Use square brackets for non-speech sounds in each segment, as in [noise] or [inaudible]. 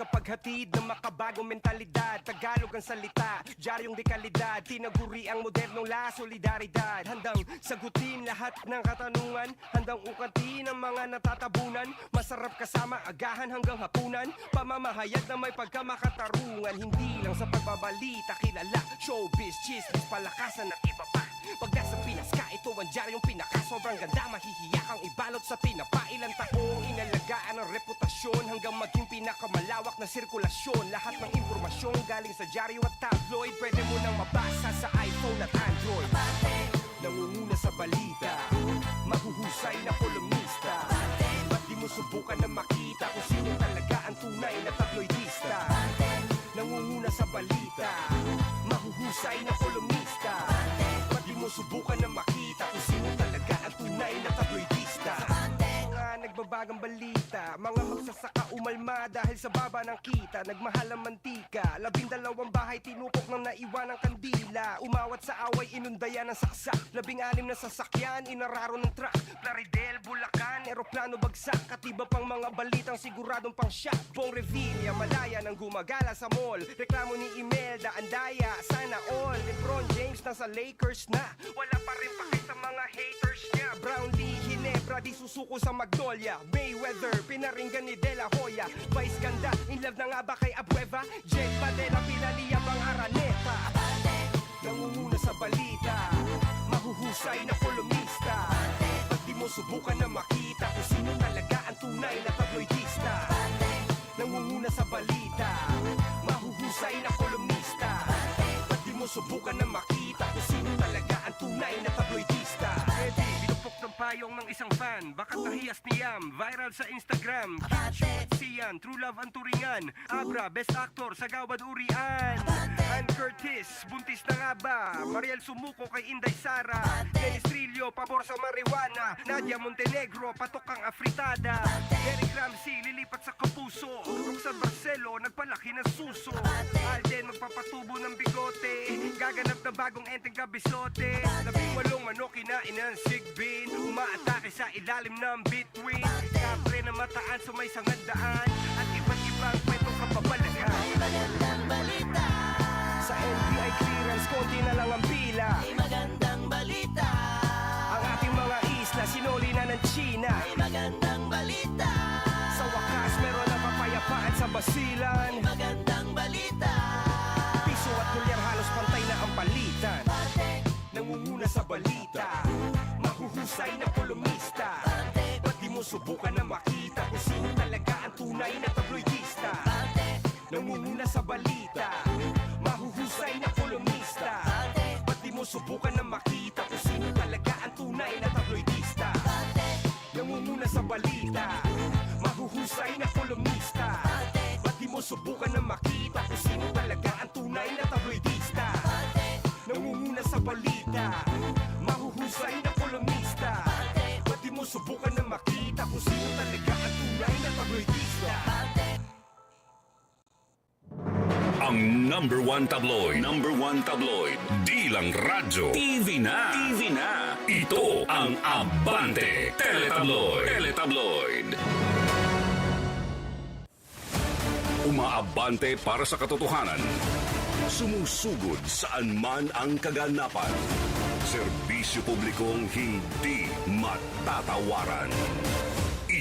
Tagapaghatid ng makabagong mentalidad. Tagalog ang salita, diaryong dekalidad. Tinaguri ang modernong la solidaridad. Handang sagutin lahat ng katanungan. Handang ukatin ang mga natatabunan. Masarap kasama agahan hanggang hapunan. Pamamahayag na may pagkamakatarungan. Hindi lang sa pagbabalita kilala Showbiz, chismis, palakasan at iba pa. Pag Pinas ka, ito ang diaryong pinaka Sobrang ganda, mahihiyak ang ibalot sa tinapa Ilang taong inalagaan ang reputasyon Hanggang maging pinakamalawak na sirkulasyon. Lahat ng impormasyon galing sa diaryo at tabloid. Pwede mo nang mabasa sa iPhone at Android. Nangunguna sa balita. Mahuhusay na kolumnista. Ba't di mo subukan na makita Mga nagbabagang balita Mga magsasaka umalma dahil sa baba ng kita. Nagmahal ang mantika Labindalawang bahay tinupok ng naiwan ng kandila. Umawat sa away inundayan ng saksak. Labing anim na sasakyan inararo ng truck. Plaridel, Bulacan, eroplano bagsak. Katiba pang mga balitang siguradong pang shock Bong Revilla, Malaya nang gumagala sa mall. Reklamo ni Imelda, Andaya, sana all. Lebron James nasa Lakers na. Wala pa rin pake sa mga haters niya. Brownlee, Ginebra, di susuko sa Magnolia. Mayweather, pinaringgan ni De La Hoya. Vice ganda, in love na nga ba kay Abueva? Jet Padela, pinaliyab ang Araneta. Nangunguna sa balita Mahuhusay na kolumnista. Ba't di mo subukan na makita Kung sino talaga ang tunay na tabloidista? Nangunguna sa balita Mahuhusay na kolumnista. Ba't di mo subukan na makita Kung sino talaga ang tunay na payong ng isang fan. Baka tahiyas niyam, viral sa Instagram. Cute Sian, True Love ang turingan. Abra, Best Actor sa Gawad Urian. Ann Curtis, buntis na nga ba? Mariel Sumuko kay Inday Sara. Dennis Trillo, pabor sa marijuana. Nadia Montenegro, patok ang afritada. Eric Ramsey, lilipat sa kapuso. Roxanne Barcelo, nagpalaki ng suso. Alden, magpapatubo ng bigote. Gaganap na bagong enteng kabisote. Labing walong manok kinain ng sigbin. Umaatake sa ilalim ng between Kapre na mataan sa may sangandaan At iba't ibang kwentong kapabalagan Magandang balita Sa NBI clearance, konti na lang ang pila China May magandang balita. Sa wakas, meron na kapayapaan sa basilan. May magandang balita. Piso at dolyar halos pantay na ang palitan. Bate, Nangunguna sa balita. Mahuhusay na kolumnista. Bate, Ba't di mo subukan na makita Kung sino talaga ang tunay na tabloidista? Bate, Nangunguna sa balita. Mahuhusay na kolumnista. Bate, Ba't di mo subukan na makita sa balita. Mahuhusay na kolumnista. Ba't di mo subukan na makita Kung sino talaga ang tunay na tabloidista? Nangunguna sa balita. Mahuhusay na kolumnista. Ba't di mo subukan Ang number one tabloid. Number one tabloid. Di lang radyo. TV na. TV na. Ito ang Abante Teletabloid. Teletabloid. Umaabante para sa katotohanan. Sumusugod saan man ang kaganapan. Serbisyo publikong hindi matatawaran.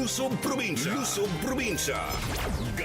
Luzon Probinsya. Luzon Probinsya.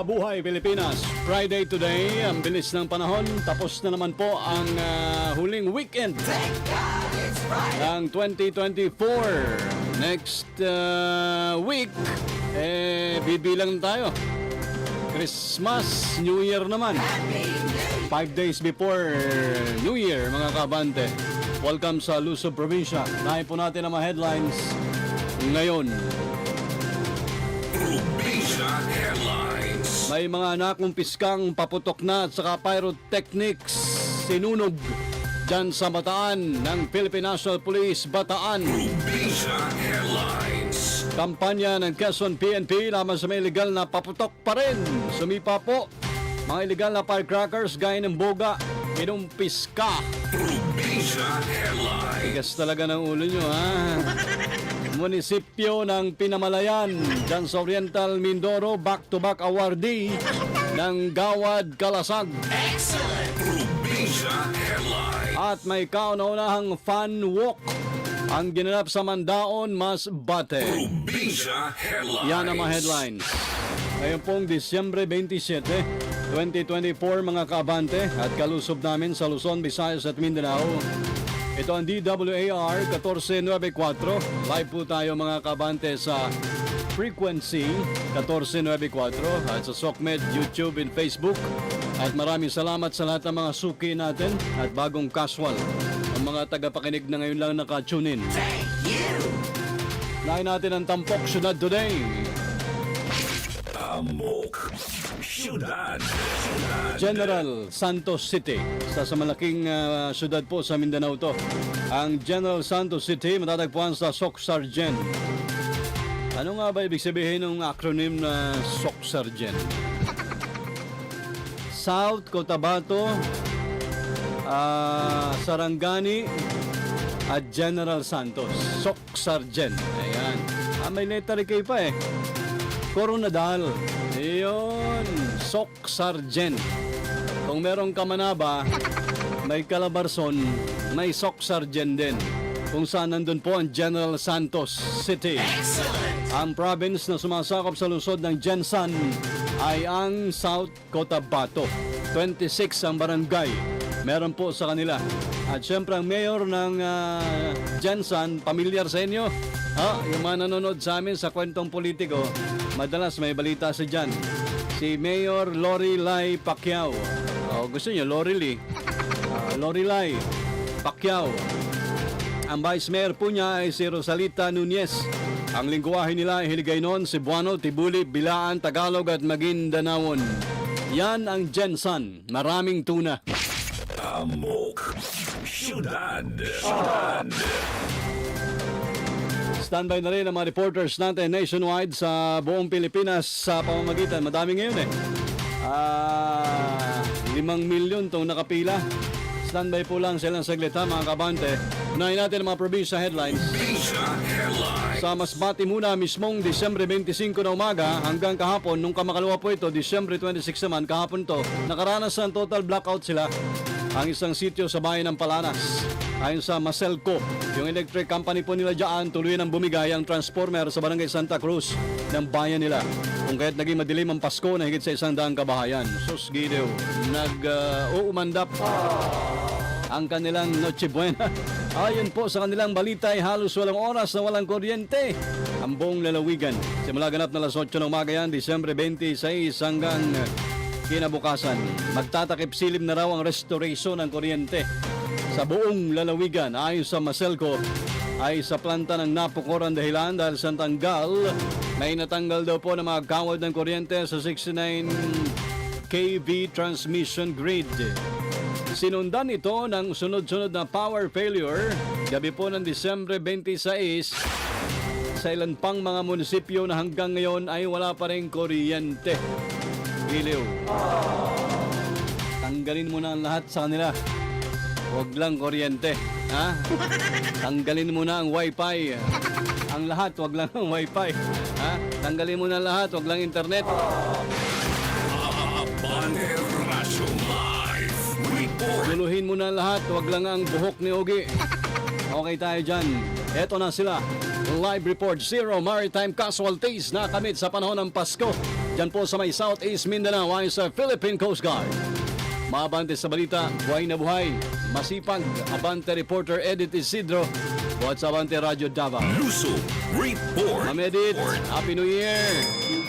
Ah, buhay Pilipinas. Friday today, ang bilis ng panahon. Tapos na naman po ang ah, huling weekend ng 2024. Next ah, week, eh, bibilang tayo. Christmas, New Year naman. Five days before New Year, mga kabante. Welcome sa Luzon Provincia. Nahin po natin ang mga headlines ngayon. May mga nakumpiskang paputok na at saka pyrotechnics sinunog dyan sa Bataan ng Philippine National Police Bataan. Kampanya ng Quezon PNP laban sa mga illegal na paputok pa rin. Sumipa po mga illegal na firecrackers gaya ng boga, Headlines. Tigas talaga ng ulo nyo ha. Munisipyo ng Pinamalayan dyan sa Oriental Mindoro back-to-back awardee ng Gawad Kalasag. At may kauna-unahang fun walk ang ginanap sa Mandaon. Probinsya Headlines. Yan ang mga headlines. Ngayon pong Disyembre 27, 2024 mga kaabante at kalusob namin sa Luzon, Visayas at Mindanao. Ito ang DWAR 1494. Live po tayo mga kaabante sa Frequency 1494 at sa SOCMED, YouTube and Facebook. At maraming salamat sa lahat ng mga suki natin at bagong casual. Ang mga tagapakinig na ngayon lang naka-tune in. Lain natin ang Tampok Syudad today. Amok. Syudad. General Santos City. Sa, sa malaking ah, syudad po sa Mindanao to. Ang General Santos City matatagpuan sa SOC Sergeant. Ano nga ba ibig sabihin ng acronym na SOC Sergeant? [laughs] South Cotabato, ah, Sarangani, at General Santos. SOC Sergeant. Ayan. Ah, may letter K pa eh. Coronadal. Iyon. Sok Sargent. Kung merong kamanaba, may Calabarzon, may Sok Sargent din. Kung saan nandun po ang General Santos City. Ang province na sumasakop sa lungsod ng Jensan ay ang South Cotabato. 26 ang barangay. Meron po sa kanila. At syempre ang mayor ng ah, Jensan, pamilyar sa inyo. Ah, yung mga nanonood sa amin sa kwentong politiko, madalas may balita sa dyan. Si Mayor Lorelai Pacquiao. Oh, gusto niyo, Lorelai. Ah, Lorelai Pacquiao. Ang vice mayor po niya ay si Rosalita Nunez. Ang lingwahe nila ay Hiligaynon, Cebuano, Tibuli, Bilaan, Tagalog at Maguindanawon. Yan ang Jensan. Maraming tuna. Amok. Syudad. Syudad. Standby na rin ang mga reporters natin nationwide sa buong Pilipinas sa pamamagitan. Madami ngayon eh. Ah, limang milyon itong nakapila. Standby po lang silang saglit ha mga kabante. Unahin natin ang mga probinsya headlines. Sa Masbate muna mismong Disyembre 25 na umaga hanggang kahapon nung kamakalawa po ito, Disyembre 26 naman kahapon to, nakaranas ng total blackout sila ang isang sityo sa bayan ng Palanas. Ayon sa Maselco, yung electric company po nila dyan, tuloy nang bumigay ang transformer sa barangay Santa Cruz ng bayan nila. Kung kaya't naging madilim ang Pasko na higit sa isang daang kabahayan. Sus Gideon, nag-uumandap ang kanilang Noche Buena. [laughs] Ayon po sa kanilang balita ay halos walang oras na walang kuryente ang buong lalawigan. Simula ganap na alas 8 ng umaga yan, Disyembre 26 hanggang kinabukasan. Magtatakip silim na raw ang restoration ng kuryente sa buong lalawigan. Ayon sa Maselco, ay sa planta ng napukuran dahilan dahil sa tanggal, may natanggal daw po ng mga kawad ng kuryente sa 69 kV transmission grid. Sinundan ito ng sunod-sunod na power failure gabi po ng Disyembre 26 sa ilan pang mga munisipyo na hanggang ngayon ay wala pa rin kuryente. Iliw. Tanggalin mo na ang lahat sa kanila. Huwag lang kuryente. Ha? [laughs] Tanggalin mo na ang wifi. Ang lahat, huwag lang ang wifi. Ha? Tanggalin mo na lahat, huwag lang internet. Luluhin mo na lahat, wag lang ang buhok ni Ogi. Okay tayo dyan. Eto na sila. Live report, zero maritime casualties na kamit sa panahon ng Pasko. Diyan po sa may Southeast Mindanao ayon sa Philippine Coast Guard. Mabante sa balita, buhay na buhay. Masipag, Abante reporter Edith Isidro. What's Abante Radio Davao? Luso Report. Ma'am Edith, Happy New Year!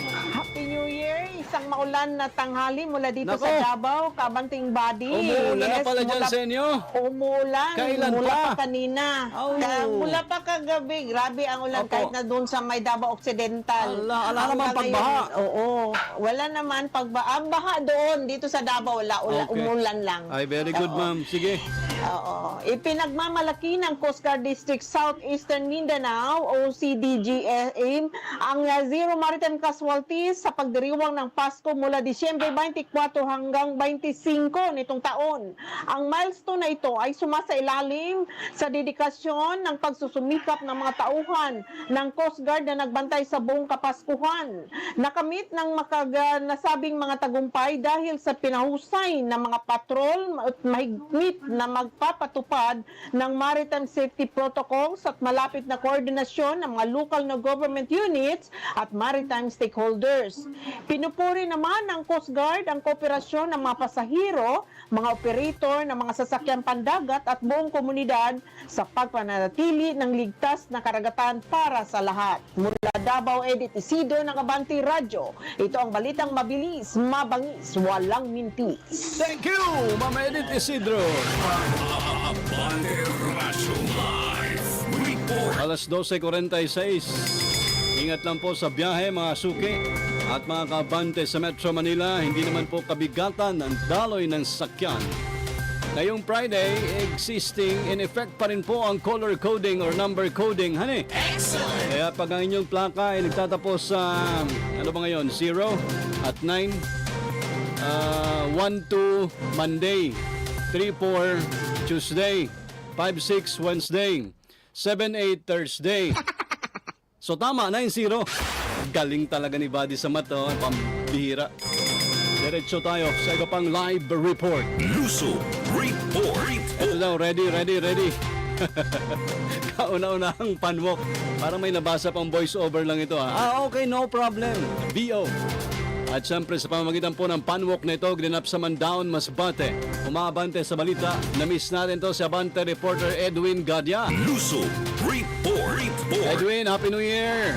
Isang maulan na tanghali mula dito Nako. sa Davao, Kabanting Body. Umuulan na Yes, pala dyan sa inyo. Umuulan. Kailan mula pa? pa? kanina. Oh. Ka- mula pa kagabi. Grabe ang ulan Opo. kahit na doon sa may Davao Occidental. Ala, ala naman pagbaha. ngayon, Oo. Wala naman pagbaha. Ang baha doon, dito sa Davao, wala. Ula, Okay. Umulan lang. Ay, very good Oo. ma'am. Sige. Oo. Ipinagmamalaki ng Coast Guard District Southeastern Mindanao, OCDGM, ang uh, zero maritime casualties sa pagdiriwang ng Pasko mula Disyembre 24 hanggang 25 nitong taon. Ang milestone na ito ay sumasa ilalim sa dedikasyon ng pagsusumikap ng mga tauhan ng Coast Guard na nagbantay sa buong Kapaskuhan. Nakamit ng makaga nasabing mga tagumpay dahil sa pinahusay ng mga patrol at mahigpit na magpapatupad ng maritime safety protocols at malapit na koordinasyon ng mga local na government units at maritime stakeholders. Pinupuri naman ng Coast Guard ang kooperasyon ng mga pasahero, mga operator ng mga sasakyan pandagat at buong komunidad sa pagpananatili ng ligtas na karagatan para sa lahat. Mula Davao Edit Isido ng Abanti Radyo, ito ang balitang mabilis, mabangis, walang mintis. Thank you, Ma'am Edith Isidro. Alas 12.46. Ingat lang po sa biyahe mga suki at mga kabante sa Metro Manila. Hindi naman po kabigatan ang daloy ng sakyan. Ngayong Friday, existing in effect pa rin po ang color coding or number coding, hani? Excellent! Kaya pag ang inyong plaka ay nagtatapos sa, ano ba ngayon, 0 at 9, uh, 1 to Monday, 3 4 Tuesday, 5 6 Wednesday, 7 8 Thursday. [laughs] So tama, 9-0. Galing talaga ni Buddy sa mato, pambihira. Diretso tayo sa iba pang live report. Luso Report. Ito daw, ready, ready, ready. [laughs] Kauna-unahang panwok. Parang may nabasa pang voice over lang ito. Ah, ah okay, no problem. BO. At syempre sa pamamagitan po ng panwok na ito, ginanap sa Mandaon, Masbate. Umabante sa balita, na-miss natin to si Abante reporter Edwin Gadya. Luso Report. Report. Edwin, Happy New Year!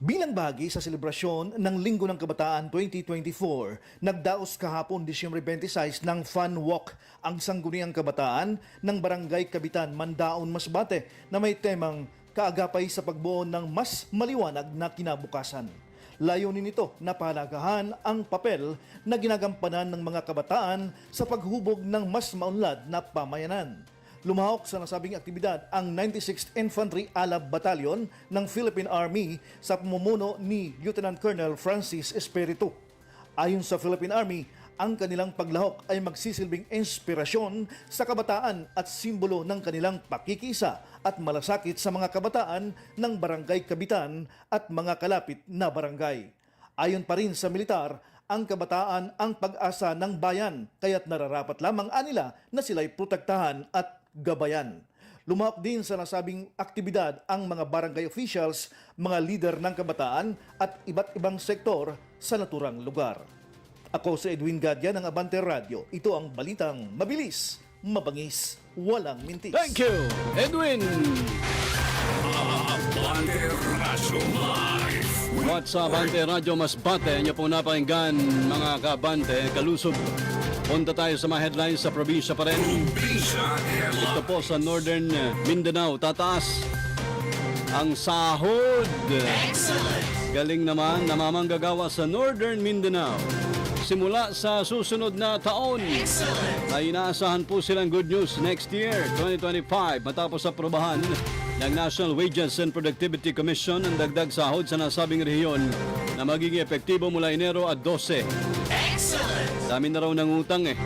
Bilang bahagi sa selebrasyon ng Linggo ng Kabataan 2024, nagdaos kahapon Disyembre 26 ng Fun Walk ang Sangguniang Kabataan ng Barangay Kabitan, Mandaon, Masbate na may temang kaagapay sa pagbuo ng mas maliwanag na kinabukasan. Layunin nito na pahalagahan ang papel na ginagampanan ng mga kabataan sa paghubog ng mas maunlad na pamayanan. Lumahok sa nasabing aktibidad ang 96th Infantry Alab Battalion ng Philippine Army sa pamumuno ni Lieutenant Colonel Francis Espiritu. Ayon sa Philippine Army, ang kanilang paglahok ay magsisilbing inspirasyon sa kabataan at simbolo ng kanilang pakikisa at malasakit sa mga kabataan ng Barangay Kabitan at mga kalapit na barangay. Ayon pa rin sa militar, ang kabataan ang pag-asa ng bayan, kaya't nararapat lamang anila na sila'y protektahan at gabayan. Lumahok din sa nasabing aktibidad ang mga barangay officials, mga leader ng kabataan at iba't ibang sektor sa naturang lugar. Ako si Edwin Gadya ng Abante Radio. Ito ang balitang mabilis, mabangis, walang mintis. Thank you, Edwin! Abante Radio Live. What's up, Abante Radyo Masbate? Inyo pong napakinggan, mga kabante, kalusob. Punta tayo sa mga headlines sa probinsya pa rin. Ito po sa Northern Mindanao, tataas ang sahod. Excellent! Galing naman namamanggagawa sa Northern Mindanao. Simula sa susunod na taon, ay inaasahan po silang good news next year, 2025, matapos aprobahan ng National Wages and Productivity Commission ang dagdag sahod sa nasabing rehiyon na magiging epektibo mula Enero at 12. Excellent! Dami na raw ng utang eh.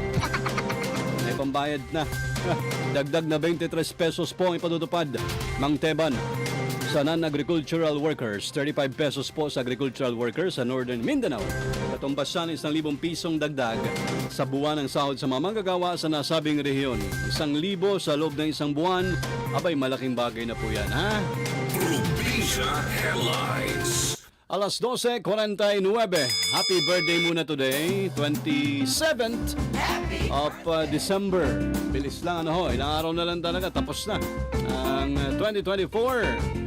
May pambayad na. [laughs] Dagdag na 23 pesos po ang ipatutupad. Mang Teban sa non-agricultural workers. 35 pesos po sa agricultural workers sa Northern Mindanao. Katumbas siya ng 1,000 pisong dagdag sa buwan ng sahod sa mga manggagawa sa nasabing rehiyon. Isang libo sa loob ng isang buwan. Abay, malaking bagay na po yan, ha? Probinsya Headlines. Alas 12.49. Happy birthday muna today, 27th of uh, December. Bilis lang ano ho, ilang araw na lang talaga, tapos na ang uh, 2024.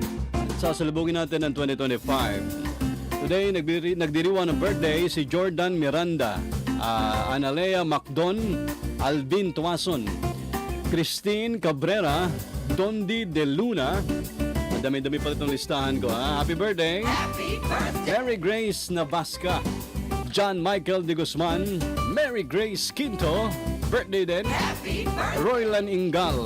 Sasalubungin natin ang 2025. Today, nagdiri, nagdiriwa ng birthday si Jordan Miranda, uh, Analea Macdon, Alvin Tuason, Christine Cabrera, Dondi De Luna, Madami-dami pa itong listahan ko. Ha? Happy birthday! Happy birthday. Mary Grace Navasca, John Michael De Guzman, Mary Grace Quinto, birthday din, Happy birthday. Roylan Ingal.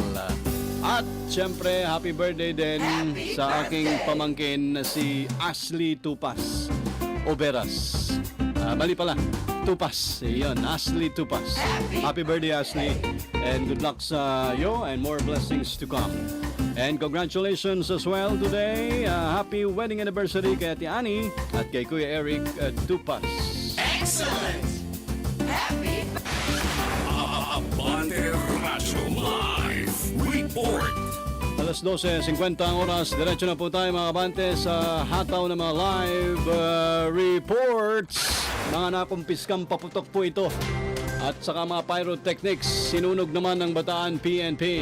At syempre, happy birthday din Happy sa aking birthday! pamangkin na si Ashley Tupas Oberas. Ah, mali pala. Tupas. Iyon, Ashley Tupas. Happy Happy birthday, Ashley. And good luck sa iyo and more blessings to come. And congratulations as well today. Uh, happy wedding anniversary kay Ate Annie at kay Kuya Eric uh, Tupas. Excellent. Happy Alas 12.50 ang oras. Diretso na po tayo mga kabante sa hataw ng mga live uh, reports. Mga nakumpiskang paputok po ito. At saka mga pyrotechnics, sinunog naman ng Bataan PNP.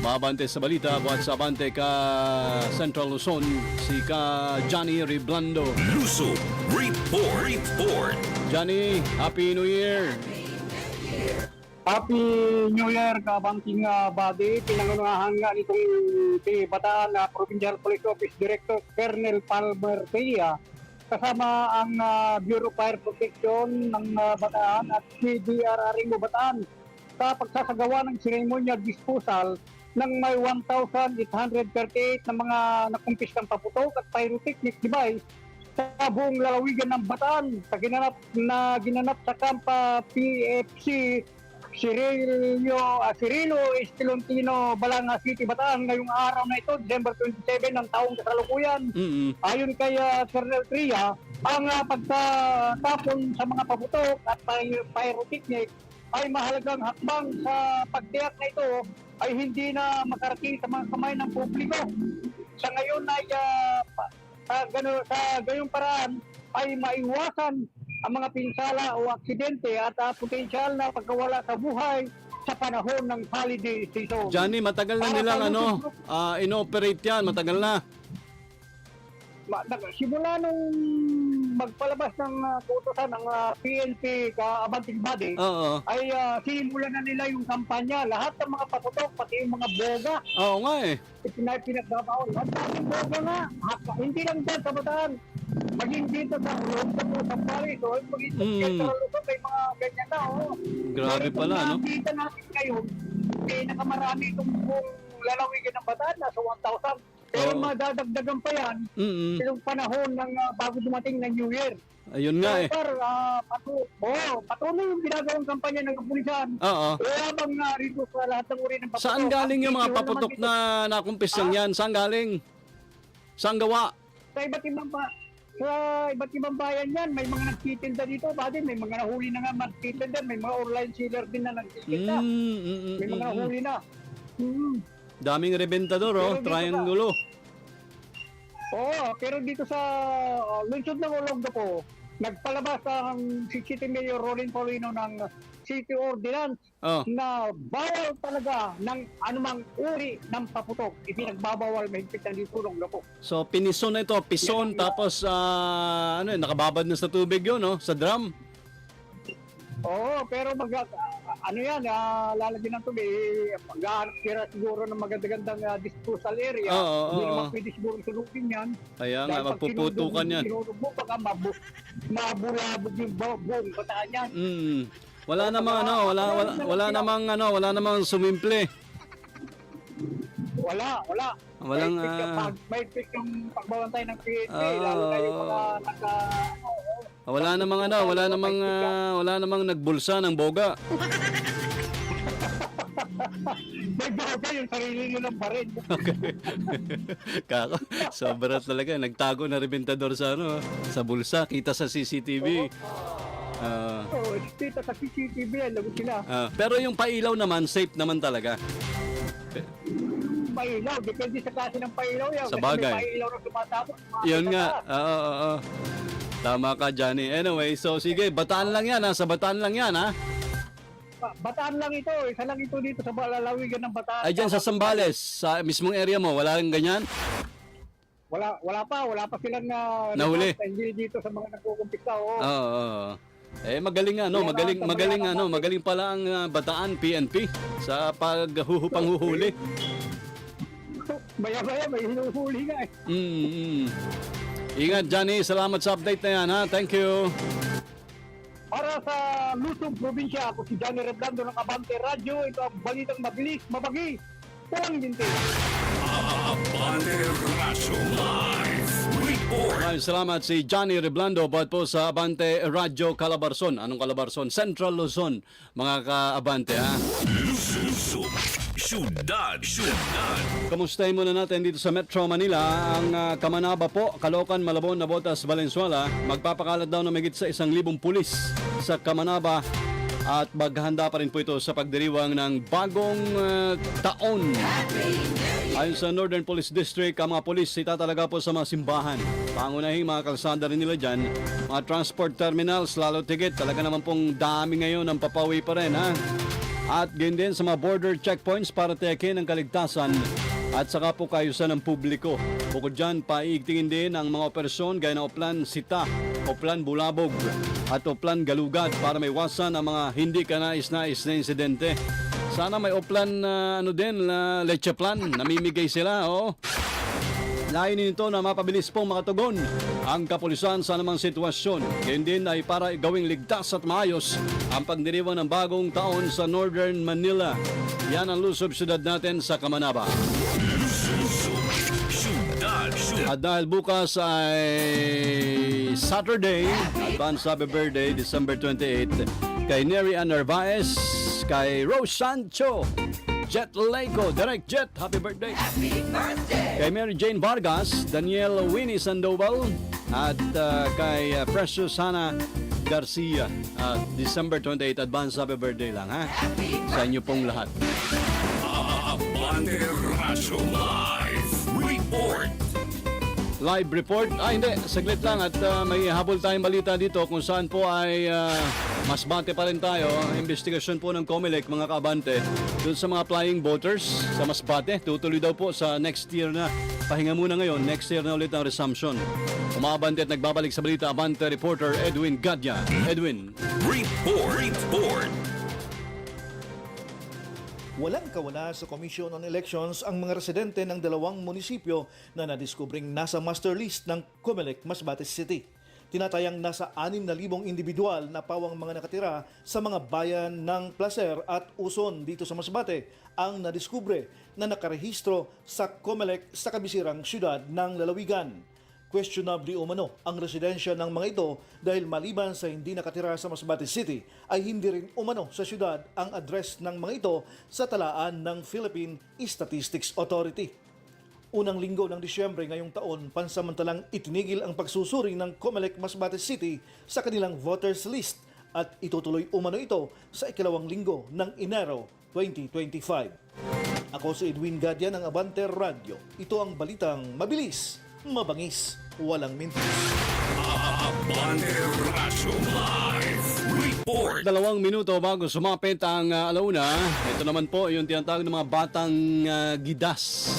Mga abante sa balita, buhat sa abante ka Central Luzon, si ka Johnny Riblando. Luso Report. Report. Johnny, Happy New Year! Happy New Year, kabanting uh, body. Pinangunahan nga nitong si Bataan na Provincial Police Office Director Colonel Palmer Tia kasama ang ah, Bureau Fire Protection ng ah, Bataan at CDRR mo Bataan sa pagsasagawa ng ceremonial disposal ng may 1,838 na mga nakumpiskang paputok at pyrotechnic device sa buong lalawigan ng Bataan sa ginanap na ginanap sa Kampa PFC Cirilio uh, Cirilo Estilontino Balanga City Bataan ngayong araw na ito December 27 ng taong kasalukuyan Mm-mm. ayon kay uh, Colonel Tria ang uh, pagtatapon sa mga paputok at py- pyrotechnic ay mahalagang hakbang sa pagtiyak na ito ay hindi na makarating sa mga kamay ng publiko. Sa ngayon ay uh, sa, gano, sa gayong paraan ay maiwasan ang mga pinsala o aksidente at uh, potensyal na pagkawala sa buhay sa panahon ng holiday season. Johnny, matagal na nilang ano, ah, inoperate yan, matagal na. Ma- simula nung magpalabas ng uh, tutusan ng uh, PNP ka-abanting body, Oo. ay uh, sinimulan na nila yung kampanya. Lahat ng mga paputok, pati yung mga boga, Oo nga eh. ipinay pinagbabaon. Ang daming boga nga. Haka, hindi lang dyan sa bataan. Maging dito sa loob sa mga sambali. So, maging sa Mm. Central Luzon, may mga ganyan na. Oh. Grabe Pero pala, no? nakita natin ngayon, pinakamarami itong buong lalawigan ng bataan, nasa 1,000. Pero Oo. madadagdagan pa yan yung panahon ng ah, bago dumating ng New Year. Ayun nga eh. So, par, ah, patu oh, patuloy yung ginagawang kampanya ng kapulisan. Oo. Habang uh, rito sa lahat ng uri ng paputok. Saan galing yung mga paputok na nakumpis lang yan? Saan galing? Saan gawa? Sa iba't ibang pa, sa iba't ibang bayan yan, may mga nagtitinda dito, pati may mga nahuli na nga magtitinda, may mga online seller din na nagtitinda. Mm, mm, mm, May mga mm, mm. nahuli na. Mm. Daming rebentador oh, Pero triangulo. Oo, pero dito sa uh, lungsod ng Olongdo po, nagpalabas ang si City Mayor Rolin Paulino ng City Ordinance Oh. na bawal talaga ng anumang uri ng paputok. Ipinagbabawal mahigpit na dito ng loko. So pinison na ito, pison tapos ah, ano, yun, nakababad na sa tubig 'yon, no? Sa drum. Oo, pero mag ah, ano yan, uh, lalagyan ng tubig, sila siguro ng maganda-gandang ah, disposal area. Oo, Hindi oo, naman oo. pwede siguro sunugin yan. Kaya nga magpuputukan yan. Sinunod mo, baka mabu mabulabog yung bu- buong bataan yan. Mm. Wala namang ano, wala wala, wala namang ano, wala namang sumimple. Wala, wala. Walang, may pick, ah, pag, may pick yung pagbabantay ng PNP, Oo. lalo na yung mga naka. Wala namang ano, wala namang ah, wala namang nagbulsa ng boga. [laughs] may baga yung sarili nyo ng barin. [laughs] [laughs] Kako, sobra talaga. Nagtago na rebentador sa ano, sa bulsa, kita sa CCTV. Ah, Oo, kita sa CCTV, yan, lagot sila. ah, pero yung pailaw naman, safe naman talaga. pailaw. Depende sa klase ng pailaw yan. Sa Kasi bagay. may pailaw na tumatapos. mga Yun nga. Oo, oo, oo. Tama ka, Johnny. Anyway, so sige, bataan lang yan ha. Sa bataan lang yan ha. Ba- Bataan lang ito. Isa lang ito dito sa lalawigan ng Bataan. Ay, dyan sa Sambales, sa mismong area mo, wala rin ganyan? Wala, wala pa. Wala pa silang uh, Nahuli. Hindi dito sa mga nagkukumpisa. Oo. Oo. oo. Eh magaling nga no, magaling magaling ano, magaling pala ang ah, Bataan PNP sa paghuhupang huhuli. Maya-maya may hinuhuli nga eh. Mm, mm. Ingat Johnny, salamat sa update na yan ha. Thank you. Para sa Luzon Probinsya, ako si Johnny Reblando ng Abante Radio. Ito ang balitang mabilis, mabagi, walang binti. Abante Razo Live. Maraming salamat si Johnny Reblando buhat po sa Abante Radio Calabarzon. Anong Calabarzon? Central Luzon, mga ka-Abante ha. Luzon, Syudad, Syudad. Kamustahin muna natin dito sa Metro Manila ang ah, Kamanaba po, Caloocan, Malabon, Nabotas, Valenzuela. Magpapakalat daw na magit sa isang libong pulis sa Kamanaba at maghanda pa rin po ito sa pagdiriwang ng bagong ah, taon. Ayon sa Northern Police District, ang mga polis sita talaga po sa mga simbahan. Pangunahing mga kalsada rin nila dyan, mga transport terminals, lalo tigit. Talaga naman pong dami ngayon ang papawi pa rin ha. At ganyan din sa mga border checkpoints para tiyakin ang kaligtasan at saka po kayusan ng publiko. Bukod dyan, paiigtingin din ang mga operasyon gaya ng Oplan Sita, Oplan Bulabog at Oplan Galugad para may wasan ang mga hindi kanais-nais na insidente. Sana may Oplan na ano din, na leche plan, namimigay sila, oo. Layunin nito na mapabilis pong makatugon ang kapulisan sa anumang sitwasyon. Ganyan din ay para gawing ligtas at maayos ang pagdiriwang ng bagong taon sa Northern Manila. Yan ang lusob syudad natin sa Kamanaba. At dahil bukas ay Saturday, advance happy birthday, December 28, kay Neri Ann Narvaez, kay Rose Sancho, Jet Leco, Direct Jet, happy birthday! Happy birthday. Kay Mary Jane Vargas, Daniel Winnie Sandoval, at uh, kay uh, Precious Hannah Garcia. Uh, December 28, advance happy birthday lang ha. Sa inyo pong lahat. Abante Razo Live Report. Live report? Ah, hindi. Saglit lang at uh, may habol tayong balita dito kung saan po ay uh, mas bate pa rin tayo. Investigasyon po ng COMELEC, mga kabante, dun sa mga flying boaters sa Masbate. Tutuloy daw po sa next year na. Pahinga muna ngayon, next year na ulit ang resumption. Umabante at nagbabalik sa balita, Abante reporter Edwin Gadya. Edwin. Report. Report. Walang kawala sa Commission on Elections ang mga residente ng dalawang munisipyo na nadiskubring nasa master list ng COMELEC Masbate City. Tinatayang nasa 6,000 individual na pawang mga nakatira sa mga bayan ng Placer at Uson dito sa Masbate ang nadiskubre na nakarehistro sa COMELEC sa kabisirang syudad ng Lalawigan. Questionably umano ang residensya ng mga ito dahil maliban sa hindi nakatira sa Masbate City ay hindi rin umano sa syudad ang address ng mga ito sa talaan ng Philippine Statistics Authority. Unang linggo ng Disyembre ngayong taon, pansamantalang itinigil ang pagsusuri ng COMELEC Masbate City sa kanilang voters list at itutuloy umano ito sa ikalawang linggo ng Enero 2025. Ako si Edwin Gadya ng Abante Radio. Ito ang balitang mabilis, mabangis, walang mintis. Dalawang minuto bago sumapit ang uh, alauna, ito naman po yung tinatawag ng mga batang ah, gidas.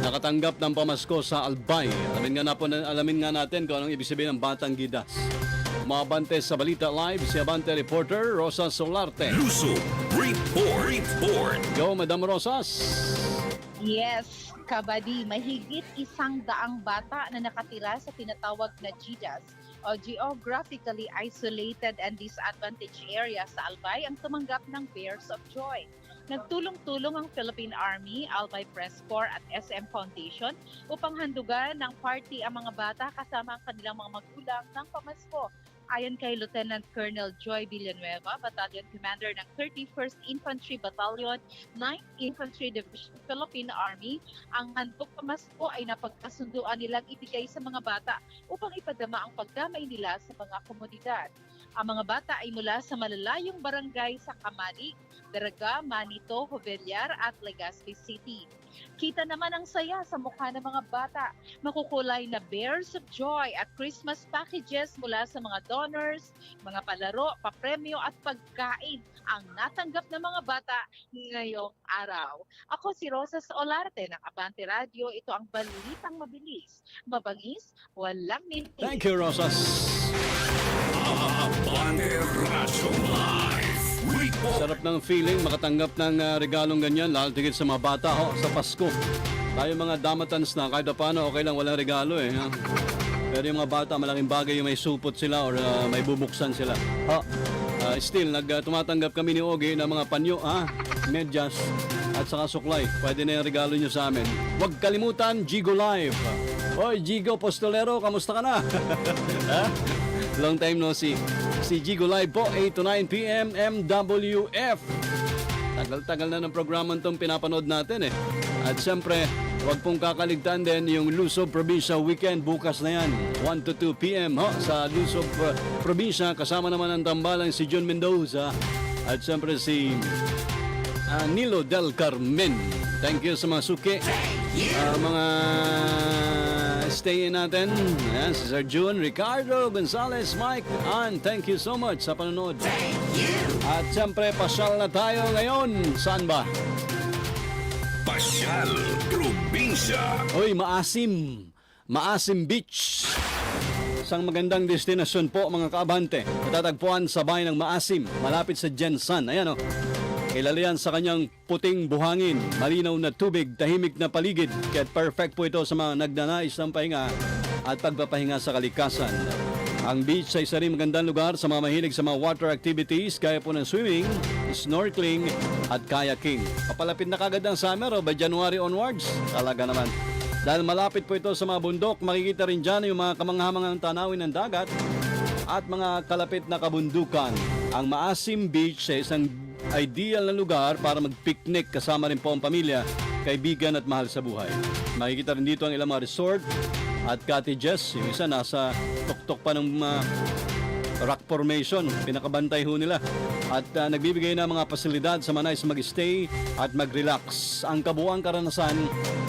Nakatanggap ng pamasko sa Albay. Alamin nga, na po, alamin nga natin kung anong ibig sabihin ng batang gidas. Umabante sa Balita Live si Abante reporter Rosa Solarte. Luzon, Report. Report. Go, Madam Rosas! Yes, kabadi, mahigit isang daang bata na nakatira sa tinatawag na GIDAS o Geographically Isolated and Disadvantaged Area sa Albay ang tumanggap ng Bears of Joy. Nagtulong-tulong ang Philippine Army, Albay Press Corps at SM Foundation upang handugan ng party ang mga bata kasama ang kanilang mga magulang ng pamasko. Ayon kay Lieutenant Colonel Joy Villanueva, Battalion Commander ng 31st Infantry Battalion, 9th Infantry Division Philippine Army, ang handog pamasko ay napagkasunduan nilang ibigay sa mga bata upang ipadama ang pagdamay nila sa mga komunidad. Ang mga bata ay mula sa malalayong barangay sa Kamali, Daraga, Manito, Jovellar at Legazpi City. Kita naman ang saya sa mukha ng mga bata. Makukulay na bears of joy at Christmas packages mula sa mga donors, mga palaro, papremyo at pagkain ang natanggap ng mga bata ngayong araw. Ako si Rosas Olarte ng Abante Radio. Ito ang balitang mabilis, mabangis, walang mintis. Thank you, Rosas. Abante Radyo Live. Sarap ng feeling makatanggap ng ah, regalong ganyan, lalo tigit sa mga bata ho, sa Pasko. Tayo mga damatans na, kahit paano, okay lang walang regalo eh. Ha? Pero yung mga bata, malaking bagay yung may supot sila or ah, may bubuksan sila. Ha? Ah, still, nag, ah, tumatanggap kami ni Ogie ng mga panyo, ha? medyas, at saka suklay. Pwede na yung regalo nyo sa amin. Huwag kalimutan, Gigo Live. Hoy, Gigo Postolero, kamusta ka na? [laughs] Long time no see. Si Gigo Live po, 8 to 9 p.m. MWF. Tagal-tagal na ng programa itong pinapanood natin eh. At siyempre, huwag pong kakaligtaan din yung Lusob Provincia Weekend bukas na yan. 1 to 2 p.m. Ho, sa Lusob uh, Provincia. Kasama naman ang tambalang si John Mendoza. At siyempre si ah, Nilo Del Carmen. Thank you sa mga suki. Ah, mga stay in natin. Ayan, si Sir June, Ricardo, Gonzales, Mike, and thank you so much sa panonood. At siyempre, pasyal na tayo ngayon. Saan ba? Pasyal Probinsya. Hoy, Maasim. Maasim Beach. Isang magandang destinasyon po mga kaabante. Matatagpuan sa bayan ng Maasim, malapit sa Jensan. Ayan o. Kilala sa kanyang puting buhangin, malinaw na tubig, tahimik na paligid. Kaya perfect po ito sa mga nagnanais ng pahinga at pagpapahinga sa kalikasan. Ang beach ay isa rin magandang lugar sa mga mahilig sa mga water activities gaya po ng swimming, snorkeling at kayaking. Papalapit na kagad ang summer o by January onwards. Talaga naman. Dahil malapit po ito sa mga bundok, makikita rin dyan yung mga kamanghamangang tanawin ng dagat at mga kalapit na kabundukan. Ang Maasim Beach ay isang ideal na lugar para mag-picnic kasama rin po ang pamilya, kaibigan at mahal sa buhay. Makikita rin dito ang ilang mga resort at cottages. Yung isa nasa tuktok pa ng mga rock formation. Pinakabantay ho nila. At ah, nagbibigay ng mga pasilidad sa mga nais mag-stay at mag-relax. Ang kabuang karanasan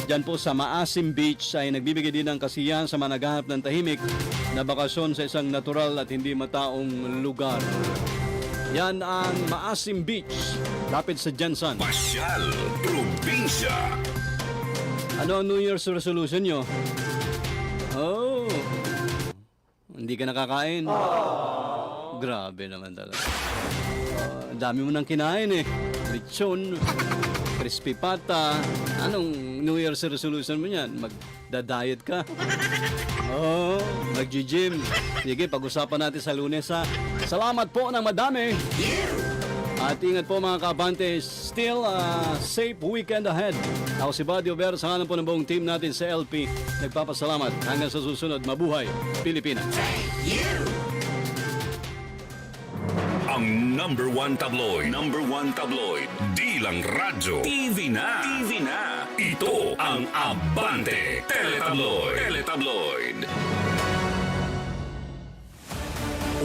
dyan po sa Maasim Beach ay nagbibigay din ng kasiyahan sa mga naghahanap ng tahimik na bakasyon sa isang natural at hindi mataong lugar. Yan ang Maasim Beach, lapit sa Jensen. Pasyal Probinsya. Ano ang New Year's resolution nyo? Oh, hindi ka nakakain. Grabe naman talaga. Ah, Ang dami mo nang kinain eh. Lechon, crispy pata. Anong New Year's resolution mo yan? Magda-diet ka? [laughs] Oh, mag-gym. Sige, pag-usapan natin sa lunes ha. Salamat po ng madami. At ingat po mga kabante, still a safe weekend ahead. Ako si Buddy Over, sa po ng buong team natin sa LP. Nagpapasalamat hanggang sa susunod. Mabuhay, Pilipinas. Ang number one tabloid. Number one tabloid. Di lang radyo. TV na. TV na. Ito ang Abante Teletabloid. Teletabloid.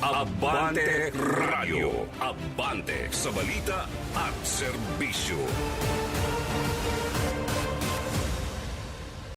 Abante Radio. Abante sa balita at serbisyo.